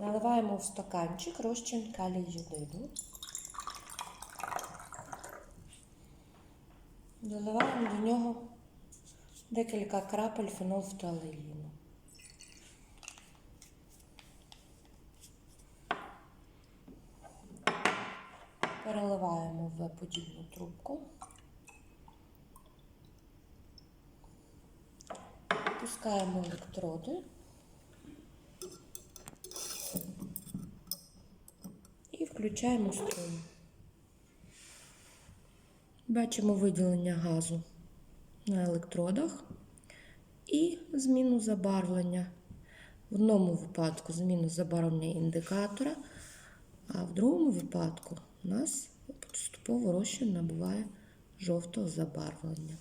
Наливаємо в стаканчик розчин калій йодиду. Доливаємо до нього декілька крапель фенолфталеїну. Переливаємо в подібну трубку. Пускаємо електроди. І включаємо струм. Бачимо виділення газу на електродах і зміну забарвлення. В одному випадку зміну забарвлення індикатора, а в другому випадку у нас поступово розчин набуває жовтого забарвлення.